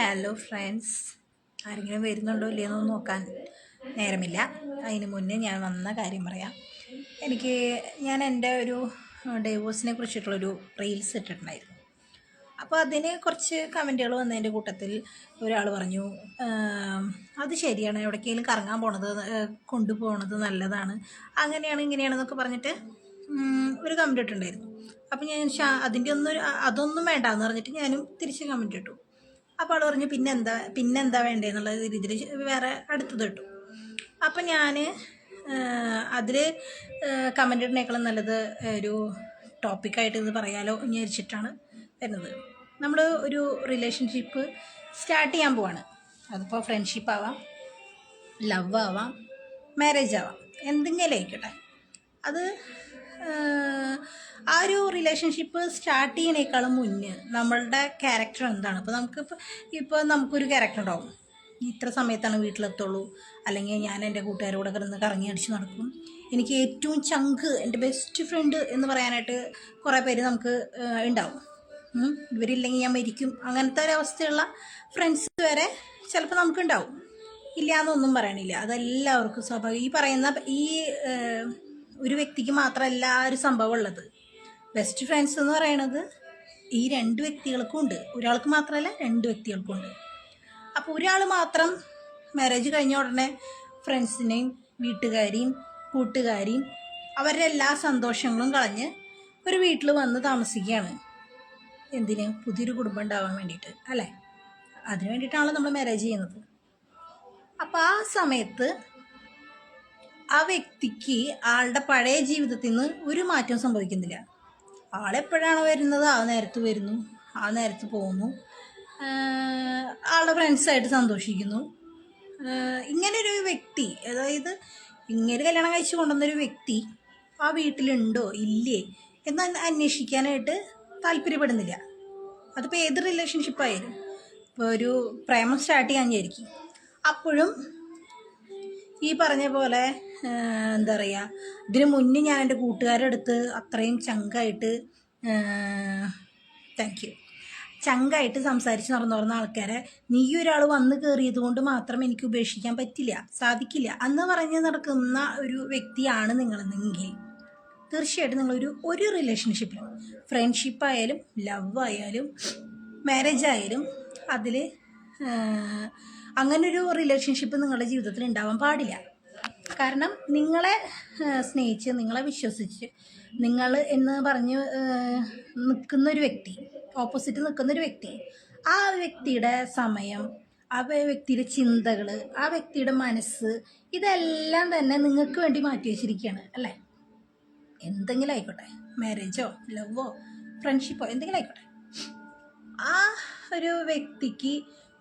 Hello friends ആരെങ്കിലും വരുന്നുണ്ടോ ഇല്ലയെന്ന് നോക്കാൻ നേരമില്ല. അതിന് മുന്നേ ഞാൻ വന്ന കാര്യം പറയാം. എനിക്ക് ഞാൻ എന്റെ ഒരു ഡൈവോഴ്സിനെ കുറിച്ചിട്ടുള്ളൊരു റീൽസ് ഇട്ടിട്ടുണ്ടായിരുന്നു. അപ്പോൾ അതിന് കുറച്ച് കമന്റുകൾ വന്നതിന്റെ കൂട്ടത്തിൽ ഒരാൾ പറഞ്ഞു അത് ശരിയാണ്. എവിടേക്കെങ്കിലും കറങ്ങാൻ പോണത് കൊണ്ടുപോകണത് നല്ലതാണ്. അങ്ങനെയാണ് ഇങ്ങനെയാണെന്നൊക്കെ പറഞ്ഞിട്ട് ഒരു കമന്റ് ഇട്ടുണ്ടായിരുന്നു അപ്പോൾ ഞാൻ അതിന്റെ ഒന്നും അതൊന്നും അതൊന്നും വേണ്ടാന്ന് പറഞ്ഞിട്ട് ഞാനും തിരിച്ച് കമന്റ് ഇട്ടു. അപ്പോൾ അവൾ പറഞ്ഞു പിന്നെന്താ പിന്നെന്താ വേണ്ടതെന്നുള്ള രീതിയിൽ വേറെ അടുത്തത് ഇട്ടു. അപ്പം ഞാൻ അതിൽ കമന്റ് ഇടുന്നേക്കാളും നല്ലത് ഒരു ടോപ്പിക്കായിട്ട് ഇത് പറയാലോ എന്ന് വിചാരിച്ചിട്ടാണ് വരുന്നത്. നമ്മൾ ഒരു റിലേഷൻഷിപ്പ് സ്റ്റാർട്ട് ചെയ്യാൻ പോവാണ്. അതിപ്പോൾ ഫ്രണ്ട്ഷിപ്പ് ആവാം ലവ് ആവാം മാരേജ് ആവാം എന്തെങ്കിലും ആയിക്കോട്ടെ. അത് ആ ഒരു റിലേഷൻഷിപ്പ് സ്റ്റാർട്ട് ചെയ്യണേക്കാളും മുന്നേ നമ്മളുടെ ക്യാരക്ടർ എന്താണ്? ഇപ്പോൾ നമുക്ക് ഇപ്പോൾ നമുക്കൊരു ക്യാരക്ടർ ഉണ്ടാവും. ഇത്ര സമയത്താണ് വീട്ടിലെത്തുള്ളൂ. അല്ലെങ്കിൽ ഞാൻ എന്റെ കൂട്ടുകാരോടെ കിടന്ന് കറങ്ങി അടിച്ച് നടക്കും. എനിക്ക് ഏറ്റവും ചങ്ക് എന്റെ ബെസ്റ്റ് ഫ്രണ്ട് എന്ന് പറയാനായിട്ട് കുറേ പേര് നമുക്ക് ഉണ്ടാവും. ഇവരില്ലെങ്കിൽ ഞാൻ മരിക്കും. അങ്ങനത്തെ ഒരവസ്ഥയുള്ള ഫ്രണ്ട്സ് വരെ ചിലപ്പോൾ നമുക്കുണ്ടാവും. ഇല്ല എന്നൊന്നും പറയണില്ല അതെല്ലാവർക്കും സ്വാഭാവികം. ഈ പറയുന്ന ഈ ഒരു വ്യക്തിക്ക് മാത്രമല്ല ആ ഒരു സംഭവം ഉള്ളത്. ബെസ്റ്റ് ഫ്രണ്ട്സ് എന്ന് പറയണത് ഈ രണ്ട് വ്യക്തികൾക്കും ഉണ്ട്. ഒരാൾക്ക് മാത്രമല്ല രണ്ട് വ്യക്തികൾക്കും ഉണ്ട്. അപ്പോൾ ഒരാൾ മാത്രം മാരേജ് കഴിഞ്ഞ ഉടനെ ഫ്രണ്ട്സിനെയും വീട്ടുകാരെയും കൂട്ടുകാരെയും അവരുടെ എല്ലാ സന്തോഷങ്ങളും കളഞ്ഞ് ഒരു വീട്ടിൽ വന്ന് താമസിക്കുകയാണ്. എന്തിന്? പുതിയൊരു കുടുംബം ഉണ്ടാവാൻ വേണ്ടിയിട്ട് അല്ലേ? അതിന് വേണ്ടിയിട്ടാണല്ലോ നമ്മൾ മാരേജ് ചെയ്യുന്നത്. അപ്പോൾ ആ സമയത്ത് ആ വ്യക്തിക്ക് ആളുടെ പഴയ ജീവിതത്തിൽ നിന്ന് ഒരു മാറ്റവും സംഭവിക്കുന്നില്ല. ആളെപ്പോഴാണോ വരുന്നത്? ആ നേരത്ത് വരുന്നു. ആ നേരത്ത് പോകുന്നു. ആളുടെ ഫ്രണ്ട്സായിട്ട് സന്തോഷിക്കുന്നു. ഇങ്ങനൊരു വ്യക്തി അതായത് ഇങ്ങനെ കല്യാണം കഴിച്ച് കൊണ്ടുവന്നൊരു വ്യക്തി ആ വീട്ടിലുണ്ടോ? ഇല്ലേ? എന്ന് അന്വേഷിക്കാനായിട്ട് താല്പര്യപ്പെടുന്നില്ല. അതിപ്പോൾ ഏത് റിലേഷൻഷിപ്പായാലും ഇപ്പോൾ ഒരു പ്രേമം സ്റ്റാർട്ട് ചെയ്യാൻ വിചാരിക്കും. അപ്പോഴും ഈ പറഞ്ഞ പോലെ എന്താ പറയുക ഇതിനു മുന്നേ ഞാൻ എന്റെ കൂട്ടുകാരുടെ അടുത്ത് അത്രയും ചങ്കായിട്ട് താങ്ക് യു ചങ്കായിട്ട് സംസാരിച്ച് നടന്നു പറഞ്ഞ ആൾക്കാരെ നീ ഒരാൾ വന്ന് കയറിയത് കൊണ്ട് മാത്രം എനിക്ക് ഉപേക്ഷിക്കാൻ പറ്റില്ല സാധിക്കില്ല. അന്ന് പറഞ്ഞ് നടക്കുന്ന ഒരു വ്യക്തിയാണ് നിങ്ങളെന്നെങ്കിൽ തീർച്ചയായിട്ടും നിങ്ങളൊരു ഒരു റിലേഷൻഷിപ്പിലും ഫ്രണ്ട്ഷിപ്പ് ആയാലും ലവ് ആയാലും മാരേജ് ആയാലും അതിൽ അങ്ങനൊരു റിലേഷൻഷിപ്പ് നിങ്ങളുടെ ജീവിതത്തിൽ ഉണ്ടാവാൻ പാടില്ല. കാരണം നിങ്ങളെ സ്നേഹിച്ച് നിങ്ങളെ വിശ്വസിച്ച് നിങ്ങൾ എന്ന് പറഞ്ഞ് നിൽക്കുന്ന ഒരു വ്യക്തി ഓപ്പോസിറ്റ് നിൽക്കുന്ന ഒരു വ്യക്തി ആ വ്യക്തിയുടെ സമയം ആ വ്യക്തിയുടെ ചിന്തകൾ ആ വ്യക്തിയുടെ മനസ്സ് ഇതെല്ലാം തന്നെ നിങ്ങൾക്ക് വേണ്ടി മാറ്റി വെച്ചിരിക്കുകയാണ് അല്ലേ? എന്തെങ്കിലും ആയിക്കോട്ടെ. മാരേജോ ലവോ ഫ്രണ്ട്ഷിപ്പോ എന്തെങ്കിലും ആയിക്കോട്ടെ. ആ ഒരു വ്യക്തിക്ക്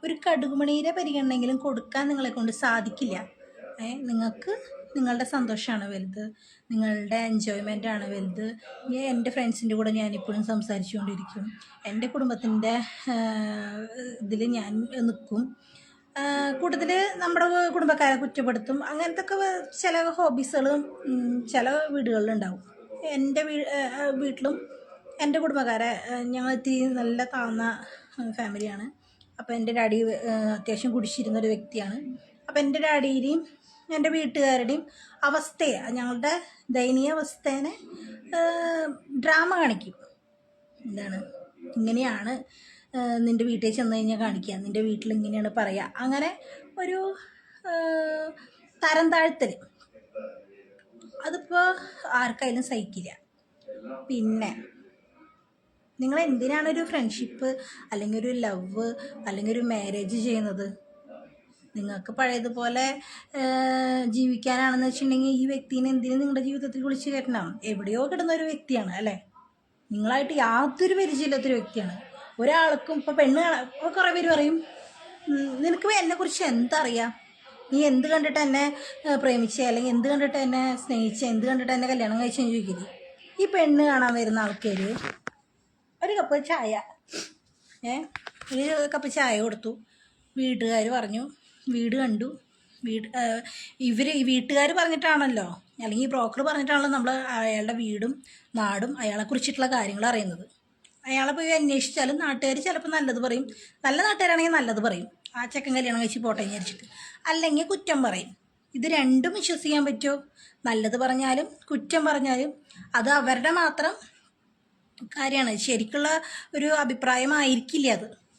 ഒരു കടുകുമണിയുടെ പരിഗണനയെങ്കിലും കൊടുക്കാൻ നിങ്ങളെ കൊണ്ട് സാധിക്കില്ല. നിങ്ങൾക്ക് നിങ്ങളുടെ സന്തോഷമാണ് വലുത്. നിങ്ങളുടെ എൻജോയ്മെന്റ് ആണ് വലുത്. എന്റെ ഫ്രണ്ട്സിന്റെ കൂടെ ഞാനിപ്പോഴും സംസാരിച്ചുകൊണ്ടിരിക്കും. എന്റെ കുടുംബത്തിന്റെ ഇതിൽ ഞാൻ നിൽക്കും. കൂട്ടത്തിൽ നമ്മുടെ കുടുംബക്കാരെ കുറ്റപ്പെടുത്തും. അങ്ങനത്തെ ഒക്കെ ചില ഹോബീസുകളും ചില വീടുകളിലുണ്ടാവും. എന്റെ വീ വീട്ടിലും എന്റെ കുടുംബക്കാരെ ഞങ്ങൾ ഇത്തിരി നല്ല താഴ്ന്ന ഫാമിലിയാണ് അപ്പോൾ എന്റെ ഡാഡി അത്യാവശ്യം കുടിച്ചിരുന്ന ഒരു വ്യക്തിയാണ്. അപ്പോൾ എന്റെ ഡാഡിയുടെയും എന്റെ വീട്ടുകാരുടെയും അവസ്ഥയെ ഞങ്ങളുടെ ദയനീയ അവസ്ഥേനെ ഡ്രാമ കാണിക്കും. എന്താണ്? ഇങ്ങനെയാണ് നിന്റെ വീട്ടിൽ ചെന്ന് കഴിഞ്ഞാൽ കാണിക്കുക. നിന്റെ വീട്ടിൽ ഇങ്ങനെയാണ് പറയുക. അങ്ങനെ ഒരു തരം താഴ്ത്തൽ അതിപ്പോൾ ആർക്കായാലും സഹിക്കില്ല. പിന്നെ നിങ്ങൾ എന്തിനാണ് ഒരു ഫ്രണ്ട്ഷിപ്പ് അല്ലെങ്കിൽ ഒരു ലവ് അല്ലെങ്കിൽ ഒരു മാരേജ് ചെയ്യുന്നത്? നിങ്ങൾക്ക് പഴയതുപോലെ ജീവിക്കാനാണെന്ന് വെച്ചിട്ടുണ്ടെങ്കിൽ ഈ വ്യക്തിനെ എന്തിനു നിങ്ങളുടെ ജീവിതത്തിൽ വിളിച്ച് കയറ്റണം എവിടെയോ കിടന്ന ഒരു വ്യക്തിയാണ് അല്ലേ? നിങ്ങളായിട്ട് യാതൊരു പരിചയമില്ലാത്തൊരു വ്യക്തിയാണ്. ഒരാൾക്കും ഇപ്പോൾ പെണ്ണ് ഇപ്പോൾ കുറേ പേര് പറയും "ഉം, നിനക്ക് എന്നെക്കുറിച്ച് എന്തറിയാം? നീ എന്ത് കണ്ടിട്ട് എന്നെ പ്രേമിച്ച പ്രേമിച്ചേ? അല്ലെങ്കിൽ എന്ത് കണ്ടിട്ട് എന്നെ സ്നേഹിച്ചേ? എന്ത് കണ്ടിട്ട് എന്നെ കല്യാണം കഴിച്ചെന്ന് ചോദിക്കില്ലേ ഈ പെണ്ണ് കാണാൻ വരുന്ന ആൾക്കാർ ഒരു കപ്പ് ചായ. ഏ ഒരു കപ്പ് ചായ കൊടുത്തു. വീട്ടുകാർ പറഞ്ഞു വീട് കണ്ടു. വീട് ഇവർ വീട്ടുകാർ പറഞ്ഞിട്ടാണല്ലോ. അല്ലെങ്കിൽ ഈ ബ്രോക്കർ പറഞ്ഞിട്ടാണല്ലോ നമ്മൾ അയാളുടെ വീടും നാടും അയാളെ കുറിച്ചിട്ടുള്ള കാര്യങ്ങൾ അറിയുന്നത്. അയാളെ പോയി അന്വേഷിച്ചാലും നാട്ടുകാർ ചിലപ്പോൾ നല്ലത് പറയും. നല്ല നാട്ടുകാരാണെങ്കിൽ നല്ലത് പറയും. ആ ചെക്കൻ കല്യാണം കഴിച്ച് പോട്ടെ വിചാരിച്ചിട്ട്. അല്ലെങ്കിൽ കുറ്റം പറയും. ഇത് രണ്ടും വിശ്വസിക്കാൻ പറ്റുമോ? നല്ലത് പറഞ്ഞാലും കുറ്റം പറഞ്ഞാലും അത് അവരുടെ മാത്രം കാര്യമാണ്. ശരിക്കുള്ള ഒരു അഭിപ്രായമായിരിക്കില്ല അത്.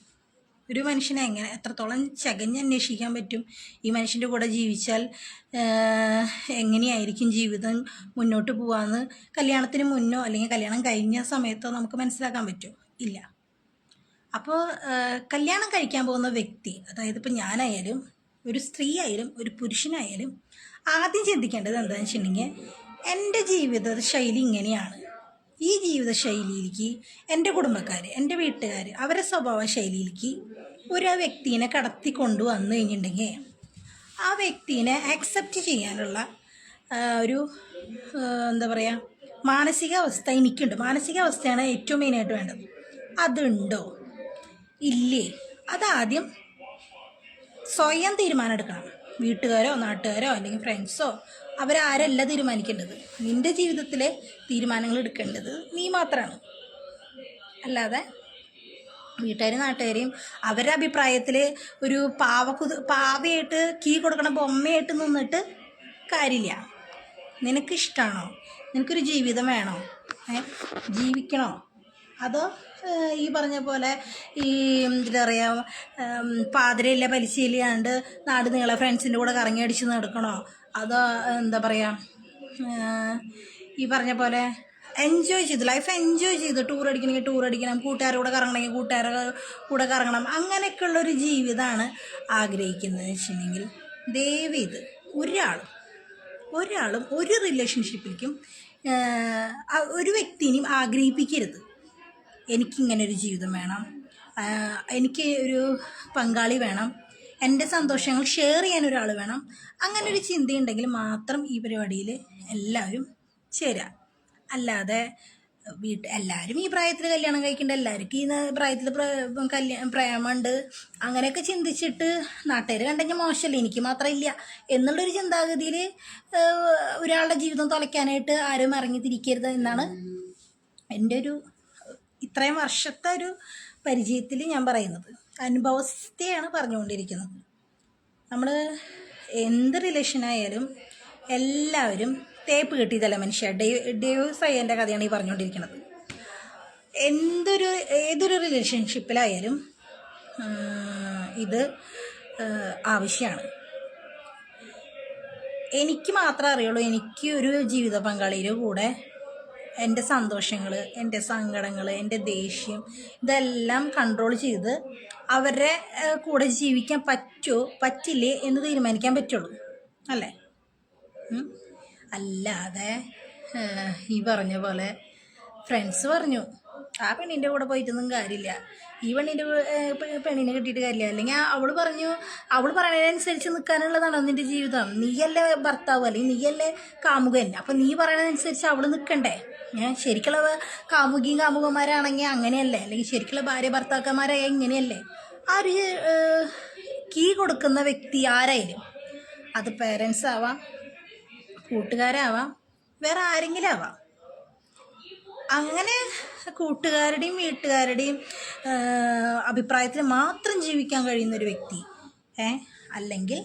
ഒരു മനുഷ്യനെ എങ്ങനെ എത്രത്തോളം ചകഞ്ഞ് അന്വേഷിക്കാൻ പറ്റും? ഈ മനുഷ്യന്റെ കൂടെ ജീവിച്ചാൽ എങ്ങനെയായിരിക്കും ജീവിതം മുന്നോട്ട് പോകാമെന്ന് കല്യാണത്തിന് മുന്നോ അല്ലെങ്കിൽ കല്യാണം കഴിഞ്ഞ സമയത്തോ നമുക്ക് മനസ്സിലാക്കാൻ പറ്റും? ഇല്ല. അപ്പോൾ കല്യാണം കഴിക്കാൻ പോകുന്ന വ്യക്തി അതായത് ഇപ്പോൾ ഞാനായാലും ഒരു സ്ത്രീ ആയാലും ഒരു പുരുഷനായാലും ആദ്യം ചിന്തിക്കേണ്ടത് എന്താണെന്ന് വെച്ചിട്ടുണ്ടെങ്കിൽ എന്റെ ജീവിത ശൈലി ഇങ്ങനെയാണ്. ഈ ജീവിത ശൈലിയിലേക്ക് എന്റെ കുടുംബക്കാർ എന്റെ വീട്ടുകാർ അവരെ സ്വഭാവ ശൈലിയിലേക്ക് ഒരു വ്യക്തിനെ കടത്തി കൊണ്ടുവന്നു കഴിഞ്ഞിട്ടുണ്ടെങ്കിൽ ആ വ്യക്തിനെ ആക്സെപ്റ്റ് ചെയ്യാനുള്ള ഒരു എന്താ പറയുക മാനസികാവസ്ഥ എനിക്കുണ്ട്. മാനസികാവസ്ഥയാണ് ഏറ്റവും മെയിനായിട്ട് വേണ്ടത്. അതുണ്ടോ? ഇല്ലേ. അതാദ്യം സ്വയം തീരുമാനം എടുക്കണം വീട്ടുകാരോ നാട്ടുകാരോ അല്ലെങ്കിൽ ഫ്രണ്ട്സോ അവരാരല്ല തീരുമാനിക്കേണ്ടത്? നിന്റെ ജീവിതത്തിലെ തീരുമാനങ്ങൾ എടുക്കേണ്ടത് നീ മാത്രമാണ് അല്ലാതെ വീട്ടുകാരും നാട്ടുകാരെയും അവരുടെ അഭിപ്രായത്തിൽ ഒരു പാവക്കുത് പാവയായിട്ട് കീ കൊടുക്കണ ബൊമ്മയായിട്ട് നിന്നിട്ട് കാര്യമില്ല. നിനക്കിഷ്ടമാണോ നിനക്കൊരു ജീവിതം വേണോ? ജീവിക്കണോ? അതോ ഈ പറഞ്ഞ പോലെ ഈ എന്താ പറയുക പാതിരയില്ല പലിശയില്ലാണ്ട് നാട് നീളെ ഫ്രണ്ട്സിന്റെ കൂടെ കറങ്ങി അടിച്ച് നടക്കണോ? അതോ എന്താ പറയുക ഈ പറഞ്ഞ പോലെ എൻജോയ് ചെയ്ത് ലൈഫ് എൻജോയ് ചെയ്ത്. ടൂർ അടിക്കണമെങ്കിൽ ടൂർ അടിക്കണം കൂട്ടുകാരുടെ കൂടെ കറങ്ങണമെങ്കിൽ കൂട്ടുകാരുടെ കൂടെ കറങ്ങണം. അങ്ങനെയൊക്കെയുള്ളൊരു ജീവിതമാണ് ആഗ്രഹിക്കുന്നത് വെച്ചിട്ടുണ്ടെങ്കിൽ ദയവ് ഇത് ഒരാളും ഒരാളും ഒരു റിലേഷൻഷിപ്പിലേക്കും ഒരു വ്യക്തിനെയും ആഗ്രഹിപ്പിക്കരുത്. എനിക്കിങ്ങനെ ഒരു ജീവിതം വേണം. എനിക്ക് ഒരു പങ്കാളി വേണം. എന്റെ സന്തോഷങ്ങൾ ഷെയർ ചെയ്യാൻ ഒരാൾ വേണം. അങ്ങനെ ഒരു ചിന്തയുണ്ടെങ്കിൽ മാത്രം ഈ പരിപാടിയിൽ എല്ലാവരും ചേരാം. അല്ലാതെ വീട്ട് എല്ലാവരും ഈ പ്രായത്തിൽ കല്യാണം കഴിക്കേണ്ട എല്ലാവർക്കും ഈ പ്രായത്തിൽ കല്യാണം പ്രേമമുണ്ട് അങ്ങനെയൊക്കെ ചിന്തിച്ചിട്ട് നാട്ടുകാർ കണ്ടെങ്കിൽ മോശമല്ല? എനിക്ക് മാത്രമില്ല. എന്നുള്ളൊരു ചിന്താഗതിയിൽ ഒരാളുടെ ജീവിതം തുലയ്ക്കാനായിട്ട് ആരും ഇറങ്ങി തിരിക്കരുത് എന്നാണ് എന്റെ ഒരു ഇത്രയും വർഷത്തെ ഒരു പരിചയത്തിൽ ഞാൻ പറയുന്നത്. അനുഭവസ്ഥയാണ് പറഞ്ഞുകൊണ്ടിരിക്കുന്നത്. നമ്മൾ എന്ത് റിലേഷനായാലും എല്ലാവരും തേപ്പ് തല മനുഷ്യ? ഡേ ഡേവ്സ് അയ്യന്റെ കഥയാണ് ഈ പറഞ്ഞുകൊണ്ടിരിക്കുന്നത്. എന്തൊരു ഏതൊരു റിലേഷൻഷിപ്പിലായാലും ഇത് ആവശ്യമാണ്. എനിക്ക് മാത്രമേ അറിയുള്ളൂ എനിക്ക് ഒരു ജീവിത പങ്കാളിയുടെ കൂടെ എന്റെ സന്തോഷങ്ങൾ എന്റെ സങ്കടങ്ങൾ എന്റെ ദേഷ്യം ഇതെല്ലാം കൺട്രോൾ ചെയ്ത് അവരുടെ കൂടെ ജീവിക്കാൻ പറ്റുമോ പറ്റില്ലേ എന്ന് തീരുമാനിക്കാൻ പറ്റുള്ളൂ. അല്ലേ? അല്ലാതെ ഈ പറഞ്ഞ പോലെ ഫ്രണ്ട്സ് പറഞ്ഞു ആ പെണ്ണിന്റെ കൂടെ പോയിട്ടൊന്നും കാര്യമില്ല. ഈ പെണ്ണിന്റെ പെണ്ണിനെ കിട്ടിയിട്ട് കാര്യമില്ല. അല്ലെങ്കിൽ അവൾ പറഞ്ഞു അവൾ പറയുന്നതിനനുസരിച്ച് നിൽക്കാനുള്ളതാണ് നിന്റെ ജീവിതം. നീയല്ലേ ഭർത്താവ് അല്ലെങ്കിൽ നീയല്ലേ കാമുകൻ. അപ്പം നീ പറയണതനുസരിച്ച് അവൾ നിൽക്കണ്ടേ ഞാൻ ശരിക്കുള്ള കാമുകിയും കാമുകന്മാരാണെങ്കിൽ അങ്ങനെയല്ലേ? അല്ലെങ്കിൽ ശരിക്കുള്ള ഭാര്യ ഭർത്താക്കന്മാരായ ഇങ്ങനെയല്ലേ? ആ ഒരു കീ കൊടുക്കുന്ന വ്യക്തി ആരായാലും അത് പേരൻസ് ആവാം കൂട്ടുകാരാവാം വേറെ ആരെങ്കിലും ആവാം. അങ്ങനെ കൂട്ടുകാരുടെയും വീട്ടുകാരുടെയും അഭിപ്രായത്തിൽ മാത്രം ജീവിക്കാൻ കഴിയുന്ന ഒരു വ്യക്തി ഏ അല്ലെങ്കിൽ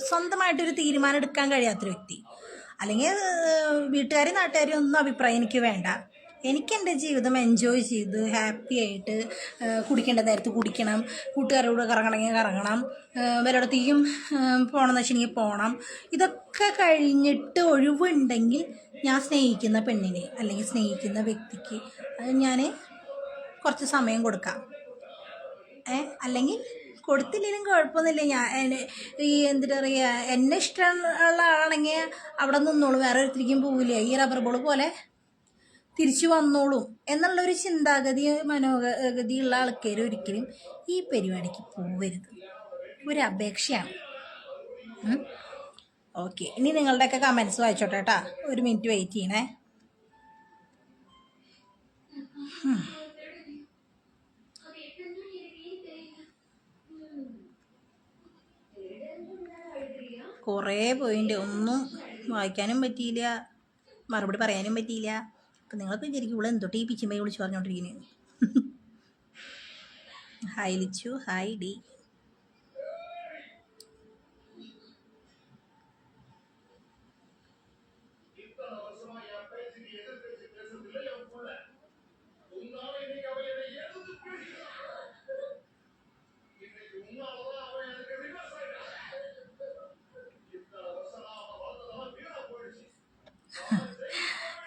സ്വന്തമായിട്ടൊരു തീരുമാനം എടുക്കാൻ കഴിയാത്തൊരു വ്യക്തി അല്ലെങ്കിൽ വീട്ടുകാരും നാട്ടുകാരും ഒന്നും അഭിപ്രായം എനിക്ക് വേണ്ട. എനിക്ക് എന്റെ ജീവിതം എൻജോയ് ചെയ്ത് ഹാപ്പി ആയിട്ട് കുടിക്കേണ്ട നേരത്ത് കുടിക്കണം. കൂട്ടുകാരോട് കൂടെ കറങ്ങണമെങ്കിൽ കറങ്ങണം. വരടത്തേക്കും പോകണമെന്ന് വെച്ചിട്ടുണ്ടെങ്കിൽ പോകണം. ഇതൊക്കെ കഴിഞ്ഞിട്ട് ഒഴിവുണ്ടെങ്കിൽ ഞാൻ സ്നേഹിക്കുന്ന പെണ്ണിനെ അല്ലെങ്കിൽ സ്നേഹിക്കുന്ന വ്യക്തിക്ക് അത് ഞാൻ കുറച്ച് സമയം കൊടുക്കാം. ഏ അല്ലെങ്കിൽ കൊടുത്തില്ലെങ്കിലും കുഴപ്പമൊന്നുമില്ല. ഞാൻ ഈ എന്താ പറയുക എന്നെ ഇഷ്ടമുള്ള ആളാണെങ്കിൽ അവിടെ നിന്നോളൂ. വേറെ ഒരുത്തിരിക്കും പോവില്ല. ഈ റബ്ബർ ബോൾ പോലെ തിരിച്ചു വന്നോളും എന്നുള്ളൊരു ചിന്താഗതി മനോഗതിയുള്ള ആൾക്കാർ ഒരിക്കലും ഈ പരിപാടിക്ക് പോവരുത്. ഒരു അപേക്ഷയാണ്. ഓക്കെ. ഇനി നിങ്ങളുടെയൊക്കെ കമൻസ് വായിച്ചോട്ടെ കേട്ടാ. ഒരു മിനിറ്റ് വെയിറ്റ് ചെയ്യണേ. കുറേ പോയിന്റ്. ഒന്നും വായിക്കാനും പറ്റിയില്ല. മറുപടി പറയാനും പറ്റിയില്ല. അപ്പം നിങ്ങളൊക്കെ വിചാരിക്കും ഇവിടെ എന്തോ ടീ പിച്ചിമ്മയെ വിളിച്ച് പറഞ്ഞുകൊണ്ടിരിക്കുന്നത് ഹായ് ലിച്ചു ഹായ് ഡി.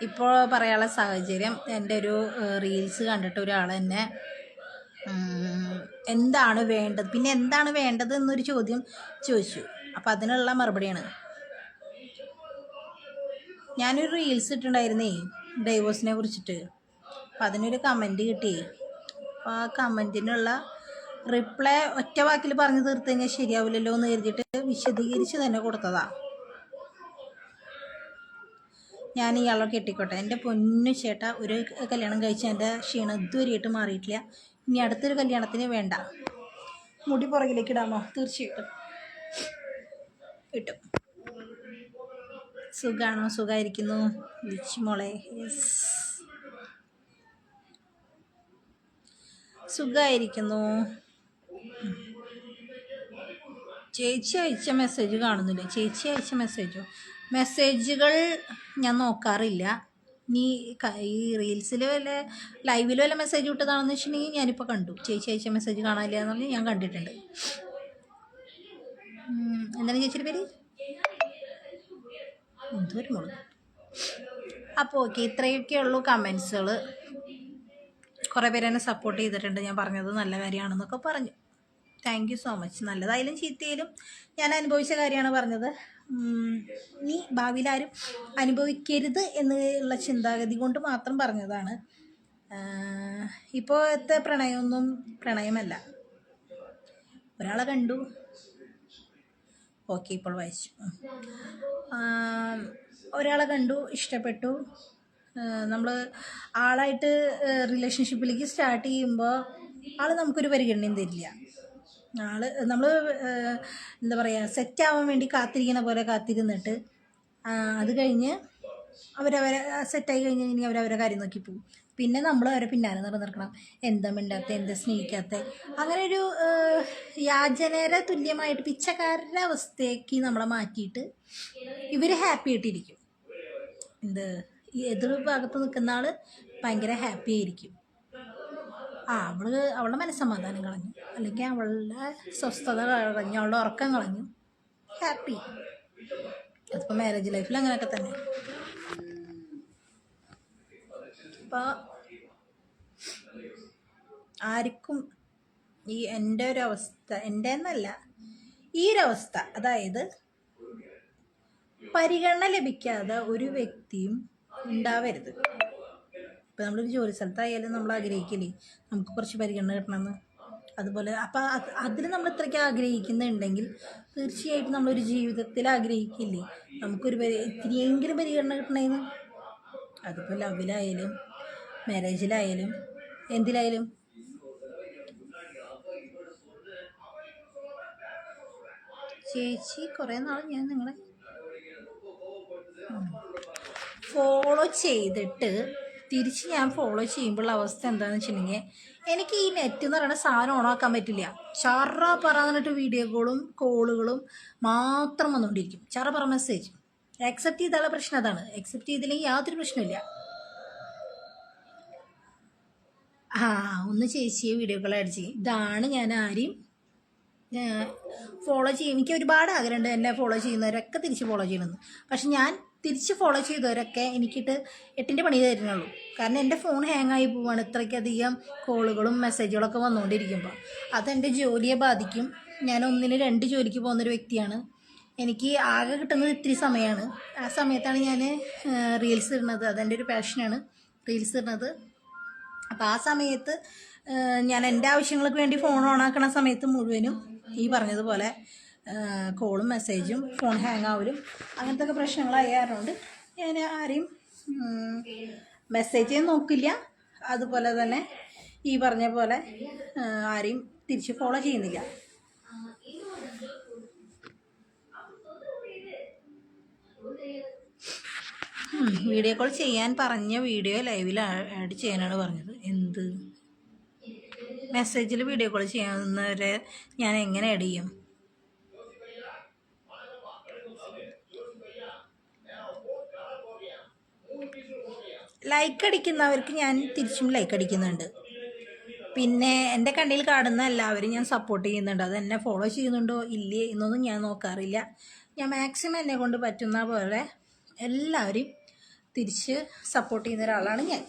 ഇപ്പോൾ പറയാനുള്ള സാഹചര്യം എന്റെ ഒരു റീൽസ് കണ്ടിട്ട് ഒരാൾ എന്നെ എന്താണ് വേണ്ടത്? പിന്നെ എന്താണ് വേണ്ടത് എന്നൊരു ചോദ്യം ചോദിച്ചു. അപ്പം അതിനുള്ള മറുപടിയാണ്. ഞാനൊരു റീൽസ് ഇട്ടിട്ടുണ്ടായിരുന്നേ ഡൈവോഴ്സിനെ കുറിച്ചിട്ട്. അപ്പം അതിനൊരു കമന്റ് കിട്ടി. അപ്പോൾ ആ കമന്റിനുള്ള റിപ്ലൈ ഒറ്റ വാക്കിൽ പറഞ്ഞു തീർത്ത് കഴിഞ്ഞാൽ ശരിയാവില്ലല്ലോ എന്ന് കരുതിയിട്ട് വിശദീകരിച്ച് തന്നെ കൊടുത്തതാണ് ഞാൻ ഇയാളെ കെട്ടിക്കോട്ടെ. എന്റെ പൊന്നു ചേട്ട ഒരു കല്യാണം കഴിച്ച എന്റെ ക്ഷീണം ഇതുവരെയായിട്ട് മാറിയിട്ടില്ല. ഇനി അടുത്തൊരു കല്യാണത്തിന് വേണ്ട. മുടി പുറകിലേക്ക് ഇടാമോ? തീർച്ചയായിട്ടും. കിട്ടും. സുഖാണോ? സുഖമായിരിക്കുന്നു മോളെ. സുഖമായിരിക്കുന്നു ചേച്ചി അയച്ച മെസ്സേജ് കാണുന്നില്ലേ? ചേച്ചി അയച്ച മെസ്സേജോ മെസ്സേജുകൾ ഞാൻ നോക്കാറില്ല. നീ ഈ റീൽസിൽ വല്ല ലൈവിൽ വല്ല മെസ്സേജ് വിട്ടതാണെന്ന് വെച്ചിട്ടുണ്ടെങ്കിൽ ഞാനിപ്പോൾ കണ്ടു. ചേച്ചി അയച്ച മെസ്സേജ് കാണാനില്ല എന്ന് ഞാൻ കണ്ടിട്ടുണ്ട്. എന്താണ് ചേച്ചിയുടെ പേര്? എന്തൊരു മുളക് അപ്പോൾ ഓക്കെ ഇത്രയൊക്കെ ഉള്ളൂ കമൻസുകൾ കുറേ പേര് എന്നെ സപ്പോർട്ട് ചെയ്തിട്ടുണ്ട്. ഞാൻ പറഞ്ഞത് നല്ല കാര്യമാണെന്നൊക്കെ പറഞ്ഞു. താങ്ക് യു സോ മച്ച് നല്ലതായാലും ചീത്തയിലും ഞാൻ അനുഭവിച്ച കാര്യമാണ് പറഞ്ഞത്. ഇനി ഭാവിയിൽ ആരും അനുഭവിക്കരുത് എന്നുള്ള ചിന്താഗതി കൊണ്ട് മാത്രം പറഞ്ഞതാണ്. ഇപ്പോഴത്തെ പ്രണയമൊന്നും പ്രണയമല്ല. ഒരാളെ കണ്ടു. ഓക്കെ ഇപ്പോൾ വായിച്ചു. ഒരാളെ കണ്ടു ഇഷ്ടപ്പെട്ടു. നമ്മൾ ആളായിട്ട് റിലേഷൻഷിപ്പിലേക്ക് സ്റ്റാർട്ട് ചെയ്യുമ്പോൾ ആൾ നമുക്കൊരു പരിഗണനയും തരില്ല. ആൾ നമ്മൾ എന്താ പറയുക സെറ്റ് ആവാൻ വേണ്ടി കാത്തിരിക്കുന്ന പോലെ കാത്തിരുന്നിട്ട് അത് കഴിഞ്ഞ് അവരവരെ സെറ്റായി കഴിഞ്ഞ് കഴിഞ്ഞാൽ അവരവരെ കാര്യം നോക്കി പോകും പിന്നെ നമ്മൾ അവരെ പിന്നാലെ നടന്നിരിക്കണം എന്താ മിണ്ടാത്ത എന്താ സ്നേഹിക്കാത്ത. അങ്ങനെ ഒരു യാചനേരെ തുല്യമായിട്ട് പിച്ചക്കാരുടെ അവസ്ഥയ്ക്ക് നമ്മളെ മാറ്റിയിട്ട് ഇവർ ഹാപ്പി ആയിട്ടിരിക്കും. എന്ത് എതിർ ഭാഗത്ത് നിൽക്കുന്ന ആൾ ഭയങ്കര ഹാപ്പി ആയിരിക്കും. ആ അവൾ അവളുടെ മനസ്സമാധാനം കളഞ്ഞു അല്ലെങ്കിൽ അവളുടെ സ്വസ്ഥത കളഞ്ഞു അവളുടെ ഉറക്കം കളഞ്ഞു. ഹാപ്പി അതിപ്പോൾ മാരേജ് ലൈഫിൽ അങ്ങനെയൊക്കെ തന്നെ. അപ്പോൾ ആർക്കും ഈ എന്റെ ഒരു അവസ്ഥ എന്റെ എന്നല്ല ഈ ഒരവസ്ഥ അതായത് പരിഗണന ലഭിക്കാതെ ഒരു വ്യക്തിയും ഉണ്ടാവരുത്. ഇപ്പം നമ്മളൊരു ജോലി സ്ഥലത്തായാലും നമ്മൾ ആഗ്രഹിക്കില്ലേ? നമുക്ക് കുറച്ച് പരിഗണന കിട്ടണമെന്ന് അതുപോലെ അപ്പം അത് അതിൽ നമ്മൾ ഇത്രയ്ക്ക് ആഗ്രഹിക്കുന്നുണ്ടെങ്കിൽ തീർച്ചയായിട്ടും നമ്മളൊരു ജീവിതത്തിൽ ആഗ്രഹിക്കില്ലേ? നമുക്കൊരു പരി ഇത്തിരിയെങ്കിലും പരിഗണന കിട്ടണേന്ന്. അതിപ്പോൾ ലവിലായാലും മാരേജിലായാലും എന്തിലായാലും. ചേച്ചി കുറേ നാൾ ഞാൻ നിങ്ങളെ ഫോളോ ചെയ്തിട്ട് തിരിച്ച് ഞാൻ ഫോളോ ചെയ്യുമ്പോഴുള്ള അവസ്ഥ എന്താണെന്ന് വെച്ചിട്ടുണ്ടെങ്കിൽ എനിക്ക് ഈ നെറ്റ് എന്ന് പറയുന്ന സാധനം ഓണാക്കാൻ പറ്റില്ല. ചറ പറ എന്നിട്ട് വീഡിയോ കോളും കോളുകളും മാത്രം വന്നുകൊണ്ടിരിക്കും ചറ പറ മെസ്സേജ് അക്സെപ്റ്റ് ചെയ്താലുള്ള പ്രശ്നം അതാണ്. അക്സെപ്റ്റ് ചെയ്തില്ലെങ്കിൽ യാതൊരു പ്രശ്നമില്ല ആ ഒന്ന് ചേച്ചിയെ വീഡിയോ കോൾ ചെയ്യും ഇതാണ് ഞാൻ ആരെയും ഫോളോ ചെയ്യും എനിക്ക് ഒരുപാട് ആഗ്രഹമുണ്ട് എന്നെ ഫോളോ ചെയ്യുന്നവരൊക്കെ തിരിച്ച് ഫോളോ ചെയ്യണമെന്ന്. പക്ഷെ ഞാൻ തിരിച്ച് ഫോളോ ചെയ്തവരൊക്കെ എനിക്കിട്ട് എട്ടിന്റെ പണി തരുന്നുള്ളൂ. കാരണം എന്റെ ഫോൺ ഹാങ് ആയി പോവാണ് ഇത്രയ്ക്കധികം കോളുകളും മെസ്സേജുകളൊക്കെ വന്നുകൊണ്ടിരിക്കുമ്പോൾ അതെന്റെ ജോലിയെ ബാധിക്കും. ഞാൻ ഒന്നിന് രണ്ട് ജോലിക്ക് പോകുന്നൊരു വ്യക്തിയാണ്. എനിക്ക് ആകെ കിട്ടുന്നത് ഇത്തിരി സമയമാണ് ആ സമയത്താണ് ഞാൻ റീൽസ് ഇടുന്നത്. അതെന്റെ ഒരു പാഷനാണ് റീൽസ് ഇടുന്നത്. അപ്പോൾ ആ സമയത്ത് ഞാൻ എന്റെ ആവശ്യങ്ങൾക്ക് വേണ്ടി ഫോൺ ഓണാക്കണ സമയത്ത് മുഴുവനും ഈ പറഞ്ഞതുപോലെ കോളും മെസ്സേജും ഫോൺ ഹാങ് ആവലും അങ്ങനത്തെ ഒക്കെ പ്രശ്നങ്ങളായ കാരണം ഞാൻ ആരെയും മെസ്സേജ് നോക്കില്ല. അതുപോലെ തന്നെ ഈ പറഞ്ഞ പോലെ ആരെയും തിരിച്ച് ഫോളോ ചെയ്യുന്നില്ല. വീഡിയോ കോൾ ചെയ്യാൻ പറഞ്ഞ വീഡിയോ ലൈവിൽ ആഡ് ചെയ്യാനാണ് പറഞ്ഞത്. എന്ത്? മെസ്സേജിൽ വീഡിയോ കോൾ ചെയ്യാവുന്നവരെ ഞാൻ എങ്ങനെ ആഡ് ചെയ്യും? ലൈക്ക് അടിക്കുന്നവർക്ക് ഞാൻ തിരിച്ചും ലൈക്ക് അടിക്കുന്നുണ്ട്. പിന്നെ എന്റെ കണ്ണിൽ കാണുന്ന എല്ലാവരും ഞാൻ സപ്പോർട്ട് ചെയ്യുന്നുണ്ട്. അത് എന്നെ ഫോളോ ചെയ്യുന്നുണ്ടോ? ഇല്ലേ? എന്നൊന്നും ഞാൻ നോക്കാറില്ല. ഞാൻ മാക്സിമം എന്നെ കൊണ്ട് പറ്റുന്ന പോലെ എല്ലാവരും തിരിച്ച് സപ്പോർട്ട് ചെയ്യുന്ന ഒരാളാണ് ഞാൻ.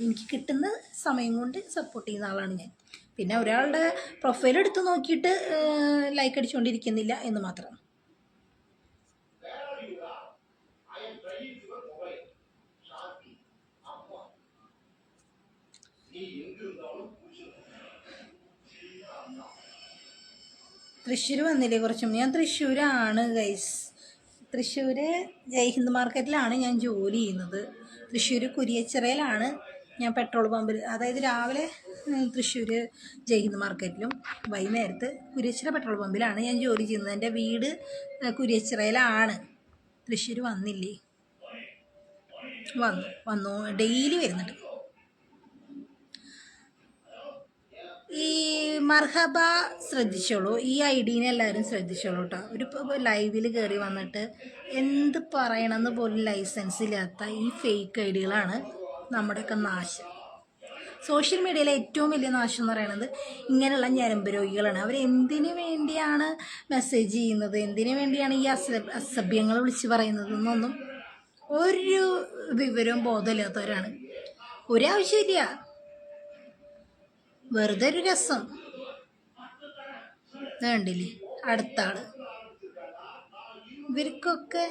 എനിക്ക് കിട്ടുന്ന സമയം കൊണ്ട് സപ്പോർട്ട് ചെയ്യുന്ന ആളാണ് ഞാൻ. പിന്നെ ഒരാളുടെ പ്രൊഫൈൽ എടുത്ത് നോക്കിയിട്ട് ലൈക്ക് അടിച്ചുകൊണ്ടിരിക്കുന്നില്ല എന്ന് മാത്രം. തൃശ്ശൂർ വന്നില്ലേ കുറച്ചും ഞാൻ തൃശ്ശൂരാണ് ഗൈസ് തൃശ്ശൂർ ജയ്ഹിന്ദ് മാർക്കറ്റിലാണ് ഞാൻ ജോലി ചെയ്യുന്നത്. തൃശ്ശൂർ കുരിയച്ചിറയിലാണ് ഞാൻ പെട്രോൾ പമ്പിൽ അതായത് രാവിലെ തൃശ്ശൂർ ജയ്ഹിന്ദ് മാർക്കറ്റിലും വൈകുന്നേരത്ത് കുരിയച്ചിറ പെട്രോൾ പമ്പിലാണ് ഞാൻ ജോലി ചെയ്യുന്നത്. എന്റെ വീട് കുരിയച്ചിറയിലാണ്. തൃശ്ശൂർ വന്നില്ലേ? വന്നു വന്നു. ഡെയിലി വരുന്നുണ്ട്. ഈ മർഹബ ശ്രദ്ധിച്ചോളൂ. ഈ ഐഡീനെ എല്ലാവരും ശ്രദ്ധിച്ചോളൂ കേട്ടോ ഒരു ലൈവിൽ കയറി വന്നിട്ട് എന്ത് പറയണമെന്ന് പോലും ലൈസൻസ് ഇല്ലാത്ത ഈ ഫേക്ക് ഐഡികളാണ് നമ്മുടെയൊക്കെ നാശം. സോഷ്യൽ മീഡിയയിലെ ഏറ്റവും വലിയ നാശം എന്ന് പറയുന്നത് ഇങ്ങനെയുള്ള ഞരമ്പ് രോഗികളാണ്. അവർ എന്തിനു വേണ്ടിയാണ് മെസ്സേജ് ചെയ്യുന്നത്? എന്തിനു വേണ്ടിയാണ് ഈ അസ അസഭ്യങ്ങൾ വിളിച്ച് പറയുന്നത് എന്നൊന്നും ഒരു വിവരവും ബോധമില്ലാത്തവരാണ്. ഒരാവശ്യമില്ല. വെറുതെ ഒരു രസം. വേണ്ടില്ലേ അടുത്ത ആൾ ഇവർക്കൊക്കെ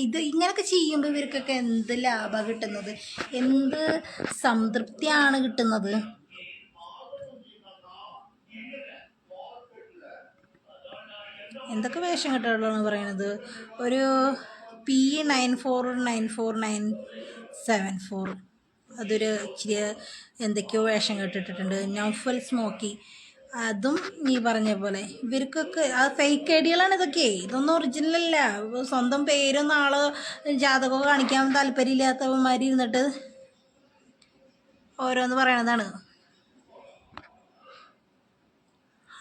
ഇത് ഇങ്ങനൊക്കെ ചെയ്യുമ്പോൾ ഇവർക്കൊക്കെ എന്ത് ലാഭമാണ് കിട്ടുന്നത്? എന്ത് സംതൃപ്തിയാണ് കിട്ടുന്നത്? എന്തൊക്കെ വേഷം കെട്ടുകളാണ് പറയുന്നത്? ഒരു P nine four nine four nine seven four അതൊരു ഇച്ചിരി എന്തൊക്കെയോ വേഷം കെട്ടിട്ടിട്ടുണ്ട്. നൗഫൽ സ്മോക്കി. അതും നീ പറഞ്ഞ പോലെ. ഇവർക്കൊക്കെ ആ ഫേക്ക് ഐഡിയകളാണ് ഇതൊക്കെ. ഇതൊന്നും ഒറിജിനൽ അല്ല. സ്വന്തം പേരും നാൾ ജാതകമോ കാണിക്കാൻ താല്പര്യമില്ലാത്തവന്മാർ ഇരുന്നിട്ട് ഓരോന്ന് പറയണതാണ്.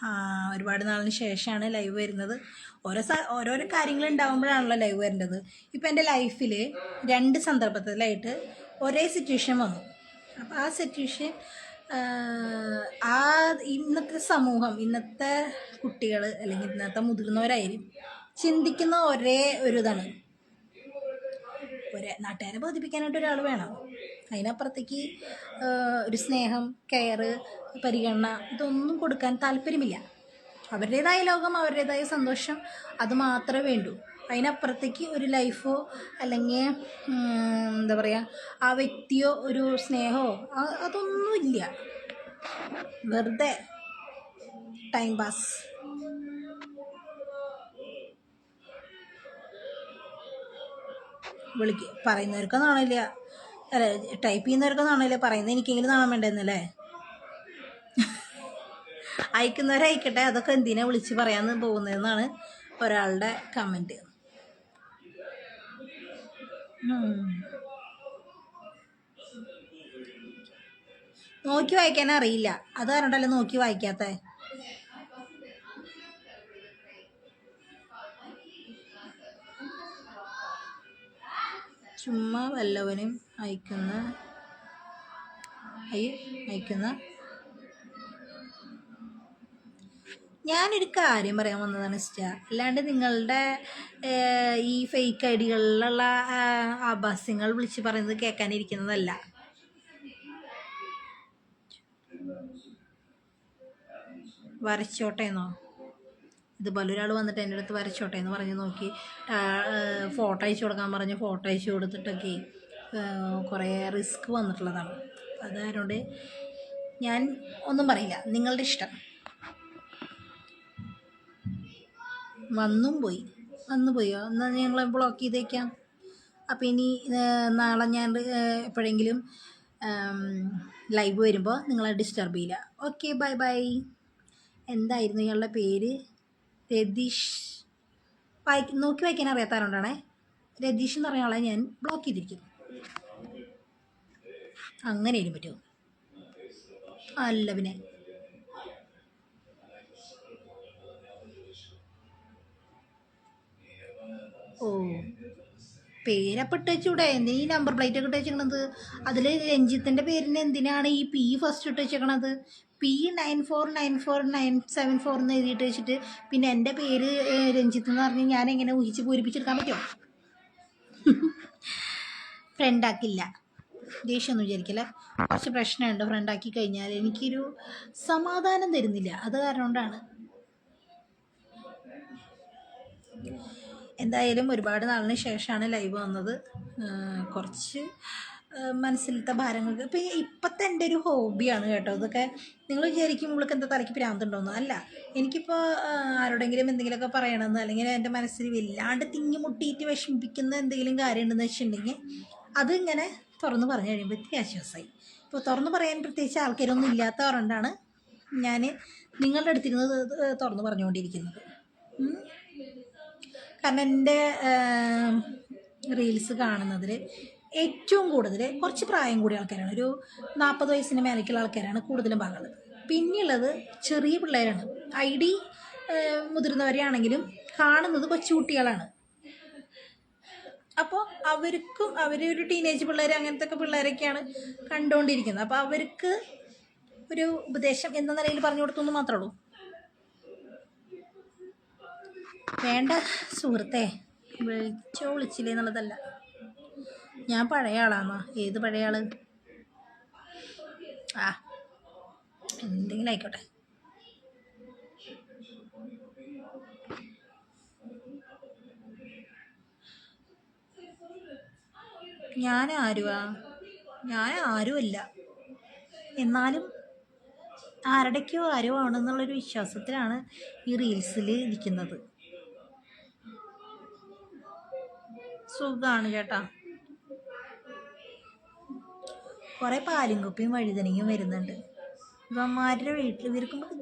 ആ, ഒരുപാട് നാളിന് ശേഷമാണ് ലൈവ് വരുന്നത്. ഓരോ സ ഓരോരോ കാര്യങ്ങൾ ഉണ്ടാകുമ്പോഴാണല്ലോ ലൈവ് വരേണ്ടത്. ഇപ്പം എന്റെ ലൈഫിൽ രണ്ട് സന്ദർഭത്തിലായിട്ട് ഒരേ സിറ്റുവേഷൻ വന്നു. അപ്പോൾ ആ സിറ്റുവേഷൻ ആ ഇന്നത്തെ സമൂഹം ഇന്നത്തെ കുട്ടികൾ അല്ലെങ്കിൽ ഇന്നത്തെ മുതിർന്നവരായാലും ചിന്തിക്കുന്ന ഒരേ ഒരു ഇതാണ് ഒരേ നാട്ടുകാരെ ബോധിപ്പിക്കാനായിട്ട് ഒരാൾ വേണം. അതിനപ്പുറത്തേക്ക് ഒരു സ്നേഹം കെയർ പരിഗണന ഇതൊന്നും കൊടുക്കാൻ താല്പര്യമില്ല. അവരുടേതായ ലോകം അവരുടേതായ സന്തോഷം അത് മാത്രമേ വേണ്ടൂ. അതിനപ്പുറത്തേക്ക് ഒരു ലൈഫോ അല്ലെങ്കിൽ എന്താ പറയുക ആ വ്യക്തിയോ ഒരു സ്നേഹമോ അതൊന്നുമില്ല. വെറുതെ ടൈം പാസ് വിളിക്ക് പറയുന്നവർക്ക് നാണില്ല അല്ല ടൈപ്പ് ചെയ്യുന്നവർക്ക് നാണില്ല പറയുന്നത് എനിക്കെങ്കിലും നാണം വേണ്ടെന്നല്ലേ? അയക്കുന്നവരെ അയക്കട്ടെ അതൊക്കെ എന്തിനാ വിളിച്ച് പറയാമെന്ന് പോകുന്നതെന്നാണ് ഒരാളുടെ കമന്റ് നോക്കി വായിക്കാൻ അറിയില്ല. അത് കാരണമല്ലേ നോക്കി വായിക്കാത്ത? ചുമ്മാ വല്ലവനും അയക്കുന്ന അയ്യ അയക്കുന്ന ഞാനൊരു കാര്യം പറയാൻ വന്നതാണ് ഇഷ്ട അല്ലാണ്ട് നിങ്ങളുടെ ഈ ഫേക്ക് ഐ ഡികളിലുള്ള ആഭാസ്യങ്ങൾ വിളിച്ച് പറയുന്നത് കേൾക്കാനിരിക്കുന്നതല്ല. വരച്ചോട്ടേന്നോ? ഇതുപോലെ ഒരാൾ വന്നിട്ട് എന്റെ അടുത്ത് വരച്ചോട്ടെ എന്ന് പറഞ്ഞ് നോക്കി. ഫോട്ടോ അയച്ചു കൊടുക്കാൻ പറഞ്ഞ് ഫോട്ടോ അയച്ചു കൊടുത്തിട്ടൊക്കെ കുറേ റിസ്ക് വന്നിട്ടുള്ളതാണ്. അതുകൊണ്ട് ഞാൻ ഒന്നും പറയില്ല. നിങ്ങളുടെ ഇഷ്ടം. വന്നും പോയി. വന്നു പോയോ. എന്നാൽ ഞങ്ങൾ ബ്ലോക്ക് ചെയ്തേക്കാം അപ്പോൾ ഇനി നാളെ ഞാൻ എപ്പോഴെങ്കിലും ലൈവ് വരുമ്പോൾ നിങ്ങളെ ഡിസ്റ്റർബ് ചെയ്യില്ല. ഓക്കെ ബൈ ബൈ എന്തായിരുന്നു ഇയാളുടെ പേര്? രതീഷ്. വായി നോക്കി വായിക്കാൻ അറിയാത്തവരുണ്ടാണേ. രതീഷ് എന്ന് പറയുന്ന ആളെ ഞാൻ ബ്ലോക്ക് ചെയ്തിരിക്കുന്നു. അങ്ങനെ പറ്റുമോ അല്ല പിന്നെ. ഓ. പേരപ്പം ഇട്ടൂടെ എന്തിനാ ഈ നമ്പർ പ്ലേറ്റ് ഒക്കെ ഇട്ടേക്കണത് അതിൽ രഞ്ജിത്തിന്റെ പേരിന് എന്തിനാണ് ഈ പി ഫസ്റ്റ് ഇട്ട് വെച്ചേക്കണത് P nine four nine four nine seven four എന്ന് എഴുതിയിട്ട് വെച്ചിട്ട് പിന്നെ എന്റെ പേര് രഞ്ജിത്ത് എന്ന് പറഞ്ഞ് ഞാൻ എങ്ങനെ ഊഹിച്ച് പൂരിപ്പിച്ചെടുക്കാൻ പറ്റുമോ ഫ്രണ്ടാക്കില്ല ദേഷ്യമൊന്നും വിചാരിക്കില്ല? കുറച്ച് പ്രശ്നമുണ്ട്. ഫ്രണ്ടാക്കി കഴിഞ്ഞാൽ എനിക്കൊരു സമാധാനം തരുന്നില്ല. അത് കാരണം കൊണ്ടാണ്. എന്തായാലും ഒരുപാട് നാളിന് ശേഷമാണ് ലൈവ് വന്നത്. കുറച്ച് മനസ്സിലത്തെ ഭാരങ്ങൾക്ക്. ഇപ്പം ഇപ്പോഴത്തെ എന്റെ ഒരു ഹോബിയാണ് കേട്ടോ. ഇതൊക്കെ നിങ്ങൾ വിചാരിക്കും ഇവൾക്ക് എന്താ തലയ്ക്ക് ഭ്രാന്തുണ്ടോന്ന് അല്ല എനിക്കിപ്പോൾ ആരോടെങ്കിലും എന്തെങ്കിലുമൊക്കെ പറയണമെന്ന് അല്ലെങ്കിൽ എന്റെ മനസ്സിൽ വല്ലാണ്ട് തിങ്ങി മുട്ടിയിട്ട് വിഷമിപ്പിക്കുന്ന എന്തെങ്കിലും കാര്യമുണ്ടെന്ന് വെച്ചിട്ടുണ്ടെങ്കിൽ അതിങ്ങനെ തുറന്ന് പറഞ്ഞു കഴിയുമ്പോൾ ഇത്തിരി ആശ്വാസമായി. ഇപ്പോൾ തുറന്ന് പറയാൻ പ്രത്യേകിച്ച് ആൾക്കാരൊന്നും ഇല്ലാത്ത ഞാൻ നിങ്ങളുടെ അടുത്തിരുന്ന് തുറന്നു പറഞ്ഞുകൊണ്ടിരിക്കുന്നത്. കാരണം എന്റെ റീൽസ് കാണുന്നതിൽ ഏറ്റവും കൂടുതൽ കുറച്ച് പ്രായം കൂടിയ ആൾക്കാരാണ്. ഒരു നാൽപ്പത് വയസ്സിന് മേലേക്കുള്ള ആൾക്കാരാണ് കൂടുതലും ഭാഗമുള്ളത് പിന്നെയുള്ളത് ചെറിയ പിള്ളേരാണ്. ഐ ഡി മുതിർന്നവരെയാണെങ്കിലും കാണുന്നത് കൊച്ചുകുട്ടികളാണ് അപ്പോൾ അവർക്കും അവർ ഒരു ടീനേജ് പിള്ളേർ അങ്ങനത്തെ ഒക്കെ പിള്ളേരൊക്കെയാണ് കണ്ടുകൊണ്ടിരിക്കുന്നത് അപ്പോൾ അവർക്ക് ഒരു ഉപദേശം എന്ന നിലയിൽ പറഞ്ഞു കൊടുത്തു എന്ന് മാത്രമേ ഉള്ളൂ. വേണ്ട സുഹൃത്തെ വിളിച്ചോ വിളിച്ചില്ലേ എന്നുള്ളതല്ല. ഞാൻ പഴയ ആളാണോ ഏത് പഴയ ആൾ? ആ എന്തെങ്കിലും ആയിക്കോട്ടെ. ഞാൻ ആരുവാ? ഞാൻ ആരുമല്ല എന്നാലും ആരുടെക്കോ ആരോ ആണെന്നുള്ളൊരു വിശ്വാസത്തിലാണ് ഈ റീൽസിൽ ഇരിക്കുന്നത്. സുഖമാണ് കേട്ടാ കുറേ പാലും കുപ്പിയും വഴുതനങ്ങയും വരുന്നുണ്ട്. ഇവന്മാരുടെ വീട്ടിൽ ഇവർക്കുമ്പോൾ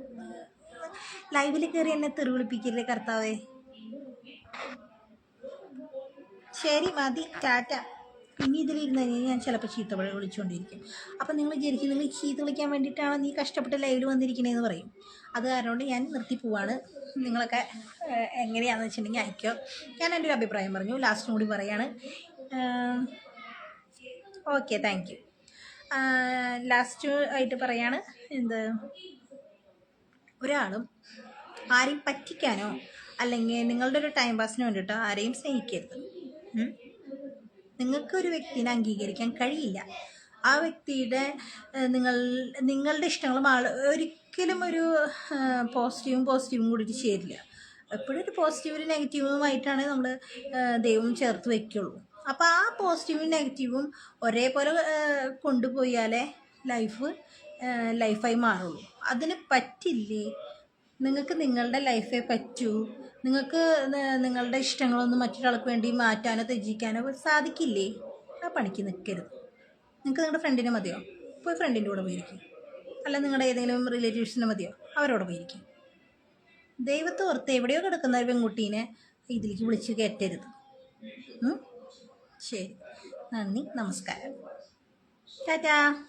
ലൈവിൽ കയറി എന്നെ തെറി വിളിപ്പിക്കില്ലേ കർത്താവേ? ശരി മതി ടാറ്റ. ഇനി ഇതിലിരുന്ന് കഴിഞ്ഞാൽ ഞാൻ ചിലപ്പോൾ ചീത്ത വിളി വിളിച്ചുകൊണ്ടിരിക്കും അപ്പം നിങ്ങൾ വിചാരിക്കും നിങ്ങൾ ചീത്ത വിളിക്കാൻ വേണ്ടിയിട്ടാണ് നീ കഷ്ടപ്പെട്ട് ലൈവിൽ വന്നിരിക്കണേന്ന് പറയും. അത് കാരണം ഞാൻ നിർത്തി പോവാണ്. നിങ്ങളൊക്കെ എങ്ങനെയാണെന്ന് വെച്ചിട്ടുണ്ടെങ്കിൽ അയക്കോ ഞാൻ എന്റെ ഒരു അഭിപ്രായം പറഞ്ഞു. ലാസ്റ്റും കൂടി പറയാണ്. Okay thank you. ലാസ്റ്റ് ആയിട്ട് പറയാണ് എന്ത് ഒരാളും ആരെയും പറ്റിക്കാനോ അല്ലെങ്കിൽ നിങ്ങളുടെ ഒരു ടൈം പാസിന് വേണ്ടിയിട്ടോ ആരെയും സ്നേഹിക്കരുത്? നിങ്ങൾക്ക് ഒരു വ്യക്തിനെ അംഗീകരിക്കാൻ കഴിയില്ല. ആ വ്യക്തിയുടെ നിങ്ങൾ നിങ്ങളുടെ ഇഷ്ടങ്ങളും ആൾ ഒരിക്കലും ഒരു പോസിറ്റീവും പോസിറ്റീവും കൂടിയിട്ട് ചേരില്ല. എപ്പോഴും ഒരു പോസിറ്റീവും നെഗറ്റീവുമായിട്ടാണ് നമ്മൾ ദൈവം ചേർത്ത് വയ്ക്കുള്ളൂ അപ്പോൾ ആ പോസിറ്റീവും നെഗറ്റീവും ഒരേപോലെ കൊണ്ടുപോയാലേ ലൈഫ് ലൈഫായി മാറുള്ളൂ. അതിന് പറ്റില്ലേ? നിങ്ങൾക്ക് നിങ്ങളുടെ ലൈഫേ പറ്റൂ. നിങ്ങൾക്ക് നിങ്ങളുടെ ഇഷ്ടങ്ങളൊന്നും മറ്റൊരാൾക്ക് വേണ്ടി മാറ്റാനോ ത്യജിക്കാനോ സാധിക്കില്ലേ? ആ പണിക്ക് നിൽക്കരുത്. നിങ്ങൾക്ക് നിങ്ങളുടെ ഫ്രണ്ടിനെ മതിയോ? പോയി ഫ്രണ്ടിന്റെ കൂടെ പോയിരിക്കും. അല്ല നിങ്ങളുടെ ഏതെങ്കിലും റിലേറ്റീവ്സിനെ മതിയോ? അവരോട് പോയിരിക്കും. ദൈവത്തെ ഓർത്ത് എവിടെയോ കിടക്കുന്ന ഒരു പെൺകുട്ടീനെ ഇതിലേക്ക് വിളിച്ച് കയറ്റരുത്? ശരി. നന്ദി. നമസ്കാരം. ടാറ്റാ.